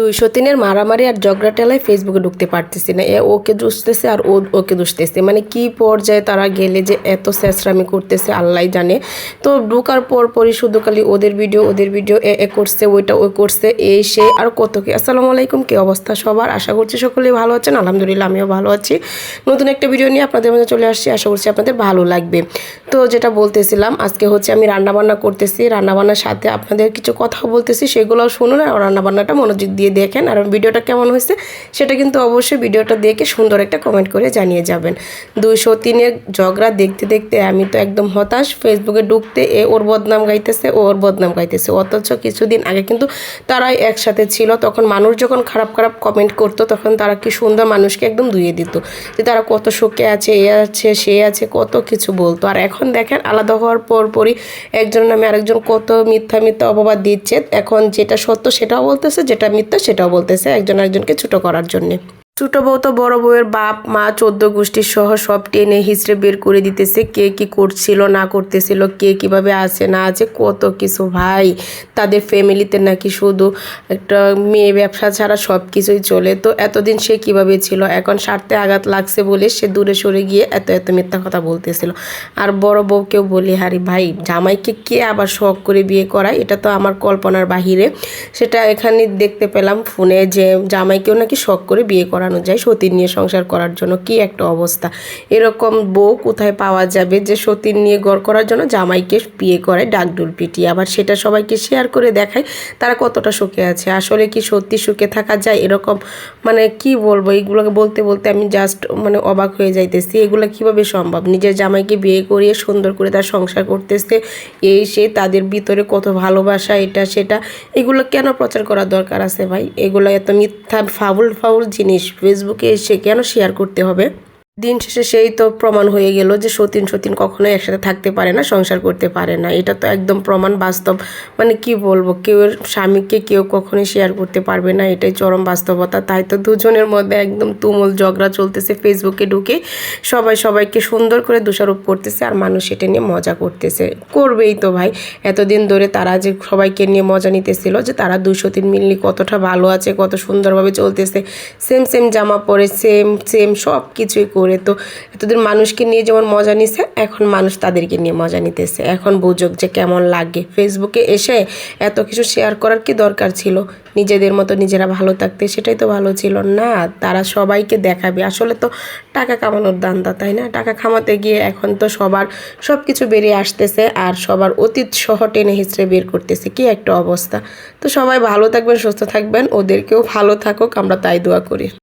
দুইশো তিনের মারামারি আর ঝগড়া টেলায় ফেসবুকে ঢুকতে পারতেছি না। এ ওকে দুষতেছে আর ও ওকে দুষতেছে। মানে কি পর্যায়ে তারা গেলে যে এত স্যাঁচরামি করতেছে আল্লাহ জানে। তো ঢুকার পর পরই শুধু খালি ওদের ভিডিও ওদের ভিডিও এ এ করছে, ওইটা ওই করছে এই সে আর কত কি। আসসালামু আলাইকুম, কি অবস্থা সবার? আশা করছি সকলেই ভালো আছেন। আলহামদুলিল্লাহ, আমিও ভালো আছি। নতুন একটা ভিডিও নিয়ে আপনাদের মধ্যে চলে আসছি। আশা করছি আপনাদের ভালো লাগবে। তো যেটা বলতেছিলাম, আজকে হচ্ছে আমি রান্নাবান্না করতেছি। রান্নাবান্নার সাথে আপনাদের কিছু কথা বলতেছি, সেগুলোও শুনুন আর রান্নাবান্নাটা মনোযোগ দিয়ে দেখেন আর ভিডিওটা কেমন হয়েছে সেটা কিন্তু অবশ্যই ভিডিওটা দেখে সুন্দর একটা কমেন্ট করে জানিয়ে যাবেন। দুইশো তিনের ঝগড়া দেখতে দেখতে আমি তো একদম হতাশ। ফেসবুকে ঢুকতে এ ওর বদনাম গাইতেছে, ও ওর বদনাম গাইতেছে। অথচ কিছুদিন আগে কিন্তু তারাই একসাথে ছিল। তখন মানুষ যখন খারাপ খারাপ কমেন্ট করতো, তখন তারা কি সুন্দর মানুষকে একদম ধুয়ে দিত। যে তারা কত সুখে আছে, এ আছে, সে আছে, কত কিছু বলতো। আর এখন দেখেন আলাদা হওয়ার পর পরই একজন নামে আরেকজন কত মিথ্যা মিথ্যা অপবাদ দিচ্ছে। এখন যেটা সত্য সেটাও বলতেছে, যেটা মিথ্যা সেটাও বলতেছে একজন একজনকে ছোট করার জন্যে। ছোট বউ তো বড় বউয়ের বাপ, মা, চোদ্দ গোষ্ঠীর সহ সব টেনে হিসড়ে বের করে দিতেছে। কে কি করছিল, না করতেছিল, কে কীভাবে আছে, না আছে, কত কিছু ভাই। তাদের ফ্যামিলিতে নাকি শুধু একটা মেয়ে ব্যবসা ছাড়া সব কিছুই চলে। তো এতদিন সে কীভাবে ছিল? এখন স্বার্থে আঘাত লাগছে বলে সে দূরে সরে গিয়ে এত এত মিথ্যা কথা বলতেছিল। আর বড় বউকেও বলি হারি ভাই, জামাইকে কে আবার শখ করে বিয়ে করায়? এটা তো আমার কল্পনার বাহিরে। সেটা এখানে দেখতে পেলাম ফোনে যে জামাইকেও নাকি শখ করে বিয়ে করানো যায় সতীন নিয়ে সংসার করার জন্য কি একটা অবস্থা? এরকম বউ কোথায় পাওয়া যাবে যে সতীন নিয়ে গড় করার জন্য জামাইকে বিয়ে করে ডাকডুল পিটিয়ে? আবার সেটা সবাইকে শেয়ার করে দেখায়, তারা কতটা সুখে আছে? আসলে কি সত্যি সুখে থাকা যায়? এরকম মানে কি বলব? এইগুলোকে বলতে বলতে আমি জাস্ট মানে অবাক হয়ে যাইতেছি। এগুলো কীভাবে সম্ভব? নিজের জামাইকে বিয়ে করিয়ে সুন্দর করে তার সংসার করতেছে, এই সে তাদের ভিতরে কত ভালোবাসা, এটা, সেটা, এগুলো কেন প্রচার করার দরকার আছে ভাই? এগুলো এত মিথ্যা, ফাউল ফাউল জিনিস। ফেসবুকে এসে কেন শেয়ার করতে হবে? দিন শেষে সেই তো প্রমাণ হয়ে গেল যে সতীন সতীন কখনোই একসাথে থাকতে পারে না, সংসার করতে পারে না। এটা তো একদম প্রমাণ বাস্তব। মানে কি বলব, কেউ স্বামীকে কেউ কখনোই শেয়ার করতে পারবে না, এটাই চরম বাস্তবতা। তাই তো দুজনের মধ্যে একদম তুমুল ঝগড়া চলতেছে, ফেসবুকে ঢুকে সবাই সবাইকে সুন্দর করে দোষারোপ করতেছে আর মানুষ এটা নিয়ে মজা করতেছে। করবেই তো ভাই। এতদিন ধরে তারা যে সবাইকে নিয়ে মজা নিতেছিল যে তারা দুশো তিন মিললি কতটা ভালো আছে, কত সুন্দরভাবে চলতেছে। সেম সেম জামা পরে সেম সেম সব কিছুই করে তো এতদিন মানুষকে নিয়ে যেমন মজা নিছে, এখন মানুষ তাদেরকে নিয়ে মজা নিতেছে। এখন বুঝুক যে কেমন লাগে। ফেসবুকে এসে এত কিছু শেয়ার করার কি দরকার ছিল? নিজেদের মতো নিজেরা ভালো থাকতে সেটাই তো ভালো ছিল না। তারা সবাইকে দেখাবে। আসলে তো টাকা কামানোর দান্দা তাই না? টাকা কামাতে গিয়ে এখন তো সবার সব কিছু বেরিয়ে আসতেছে আর সবার অতীত সহ টেনে হিসড়ে বের করতেছে। কি একটা অবস্থা। তো সবাই ভালো থাকবেন, সুস্থ থাকবেন। ওদেরকেও ভালো থাকুক, আমরা তাই দোয়া করি।